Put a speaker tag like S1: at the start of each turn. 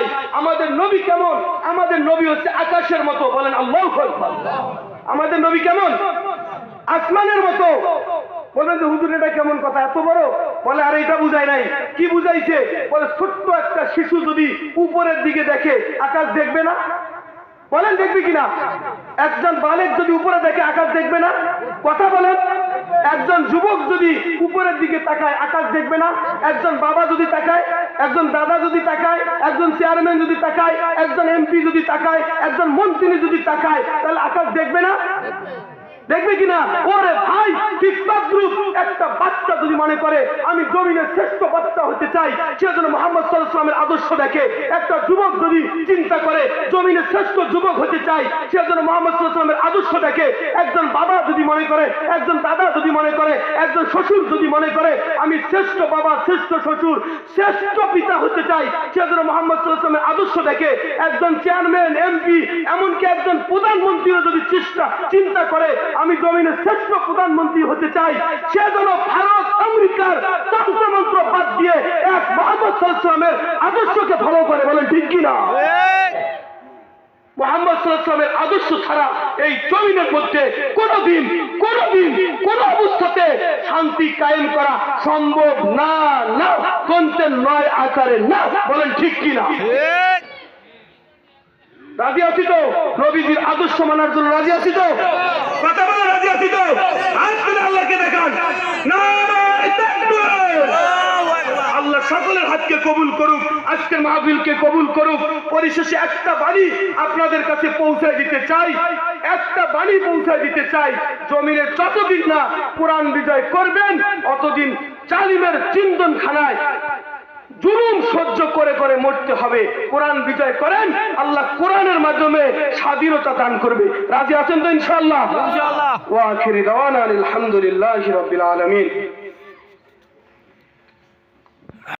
S1: নাই আমাদের নবী কেমন? আমাদের নবী হচ্ছে আকাশের মতো, বলেন আল্লাহ আমাদের নবী কেমন? আসমানের মতো। বলেন যে, হুজুর, এটা কেমন কথা? এত বড়? বলে, আর, এটা বুঝায় নাই। কি বুঝাইছে? বলে, ছোট্ট একটা শিশু যদি উপরের দিকে দেখে, আকাশ দেখবে না? বলেন, দেখবে কিনা? একজন বালেক যদি উপরে দেখে, আকাশ দেখবে না? কথা বলেন। একজন যুবক যদি উপরের দিকে তাকায়, আকাশ দেখবে না। একজন বাবা যদি তাকায়, একজন দাদা যদি তাকায়, একজন চেয়ারম্যান যদি তাকায়, একজন এমপি যদি তাকায়, একজন মন্ত্রী যদি তাকায়, তাহলে আকাশ দেখবে না? দেখবে কিনা? ওরে ভাই, ঠিক তদ্রুপ একটা বাচ্চা যদি মনে করে, আমি জমিনের শ্রেষ্ঠ বাচ্চা হতে চাই, সে যেন মোহাম্মদ আদর্শ দেখে। একটা যুবক যদি চিন্তা করে, জমিনের শ্রেষ্ঠ যুবক হতে চাই, সে যেন মোহাম্মদ আদর্শ দেখে। একজন বাবা যদি মনে করে, একজন দাদা যদি মনে করে, একজন শ্বশুর যদি মনে করে, আমি শ্রেষ্ঠ বাবা, শ্রেষ্ঠ শ্বশুর, শ্রেষ্ঠ পিতা হতে চাই, সে যেন মোহাম্মদ আদর্শ দেখে। একজন চেয়ারম্যান, এমপি, এমনকি একজন প্রধানমন্ত্রীও যদি চেষ্টা, চিন্তা করে, আমি জমিনের শ্রেষ্ঠ প্রধানমন্ত্রী হতে চাই সে যেন ভারত আমেরিকার তন্ত্রমন্ত্র বাদ দিয়ে এক মোহাম্মদ সাল্লামের আদর্শকে ফলো করে বলেন ঠিক কিনা মোহাম্মদ সাল্লামের আদর্শ ছাড়া এই জমিনের মধ্যে কোনোদিন কোনোদিন কোন অবস্থাতে শান্তি কায়েম করা সম্ভব না না। কন্তের নয় আকারে না। বলেন ঠিক কিনা রাজি আছি তো? নবীজির আদর্শ মানার জন্য রাজি আছি তো কথা বলে রাজি আছি তো আজ করে কবুল করুক পরিশেষে একটা আপনাদের কাছে পৌঁছায় দিতে চাই। একটা পৌঁছায় দিতে চাই। যতদিন না বিজয় করবেন, অতদিন জালিমের চিন্তন খানায় জুলুম সহ্য করে করে মরতে হবে। কোরআন বিজয় করেন আল্লাহ কোরআনের মাধ্যমে স্বাধীনতা দান করবে। রাজি আছেন তো
S2: ইনশাআল্লাহ।
S1: ওয়া আখিরি দাওয়ানা আলহামদুলিল্লাহি রাব্বিল আলামিন।